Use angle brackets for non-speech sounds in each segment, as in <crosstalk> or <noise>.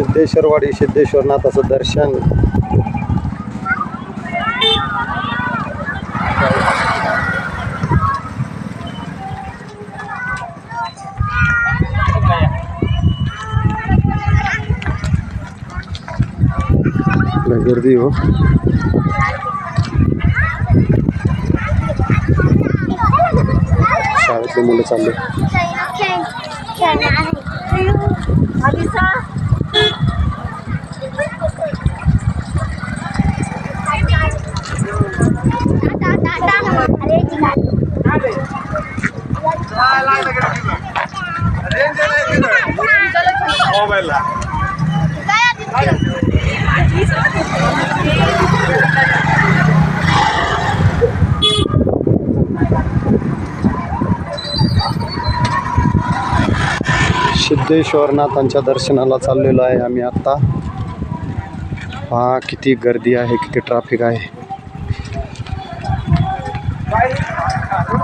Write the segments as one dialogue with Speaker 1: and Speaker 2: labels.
Speaker 1: सिद्धेश्वरवाडी सिद्धेश्वरनाथाचं दर्शन लय गर्दी हो शाळेतले मुलं चालले सिद्धेश्वरनाथांच्या दर्शनाला चाललेलो आहे आम्ही आत्ता पहा किती गर्दी आहे किती ट्रॅफिक आहे.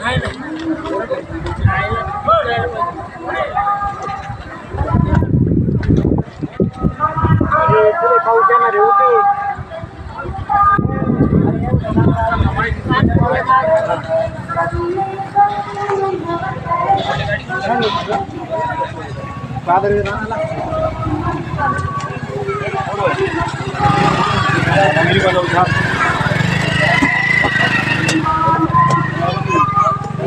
Speaker 1: Father,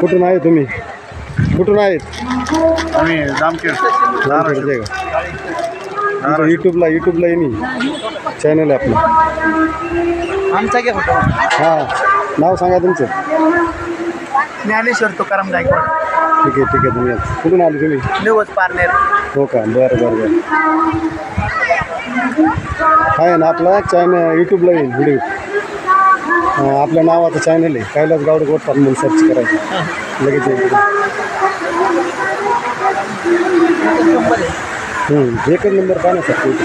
Speaker 1: कुठून आहे तुम्ही? कुठून आहेत?
Speaker 2: आम्ही जामखेड.
Speaker 1: लहानकडचे का? यूट्यूबला यूट्यूबला येईन. चॅनल आहे आपलं.
Speaker 2: आमचा घे फोटो
Speaker 1: हां नाव सांगा तुमचं.
Speaker 2: ज्ञानेश्वर तुकाराम गायकवाड.
Speaker 1: ठीक आहे ठीक आहे तुम्ही कुठून आले तुम्ही?
Speaker 2: निवत पारनेर.
Speaker 1: हो का? बरं बरं बरं. आहे ना आपला चॅनल यूट्यूबला येईल व्हिडिओ आपल्या नावाचं चॅनल आहे. कैलास गावडे गोटपाट म्हणून सर्च करायचं. लगेच येईल हम्म, एकच नंबर पाहण्यासाठी इथे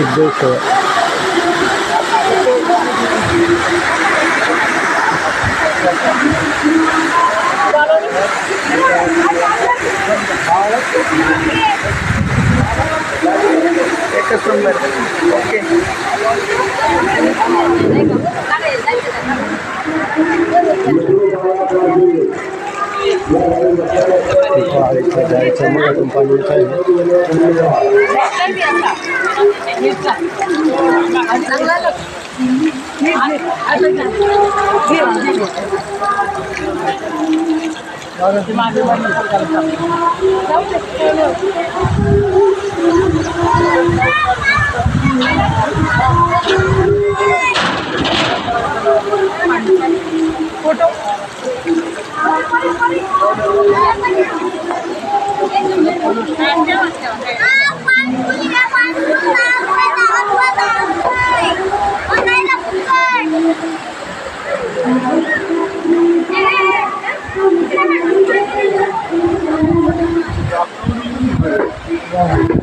Speaker 1: ঠিক বলছো একটা সুন্দর okay Thank you. Photo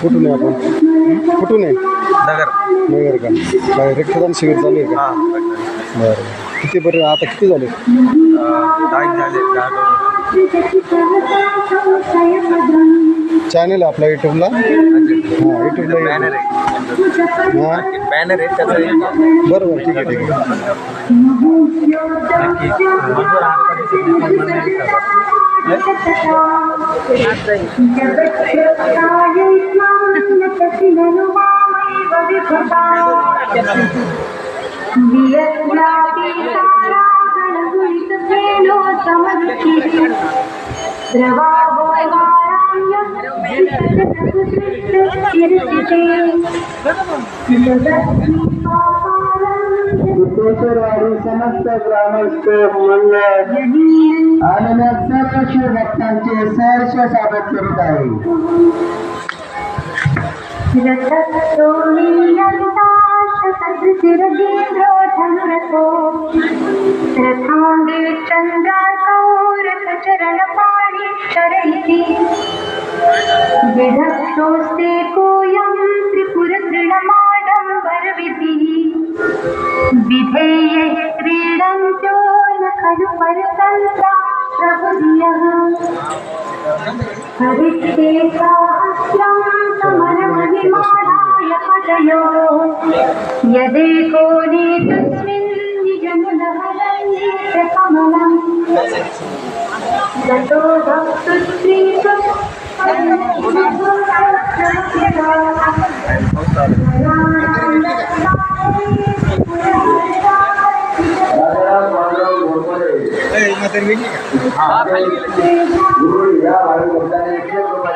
Speaker 1: photo নে ফটো নে
Speaker 2: नगर.
Speaker 1: नगर का? रक्तदान शिबिर चालू आहे का?
Speaker 2: हां.
Speaker 1: बरं. किती बरं आता किती झाले?
Speaker 2: झाले
Speaker 1: चॅनल आहे आपला युट्यूबला हां युट्यूबला
Speaker 2: बॅनर आहे.
Speaker 1: हां.
Speaker 2: बॅनर आहे त्याचं
Speaker 1: बरं बरं ठीक आहे ठीक आहे. <laughs>
Speaker 3: समस्त ग्रामस्थ मंडळ आलेल्या सर्व शिवभक्तांचे सहर्ष स्वागत करत आहे.
Speaker 4: रथांगे चंद्राकौर चरण पाणी शरयति कोऽयं त्रिपुर तृणमाडम्बरविधिः क्रीडन्त्यो न खलु परतन्त्रा प्रभुधियः। हरिष्ये साहस्रं समरमहिमानाय पदयो यदेको नेतस्मिन् निजमुदहरन्ये कमलम् ततो भक्तुस्त्रीषु
Speaker 3: राजाराम माधव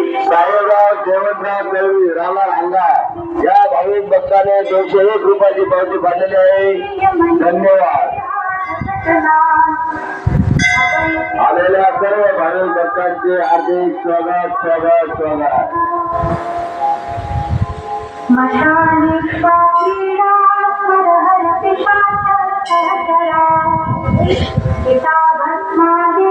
Speaker 3: साहेबराव जयवंतराव देवी रामराव हंगार या भाविक भक्ताने दोनशे एक रुपयाची पावती पाडलेली आहे धन्यवाद आलेल्या सर्व भाविक भक्तांचे हार्दिक स्वागत स्वागत स्वागत
Speaker 1: पिता भस्मादे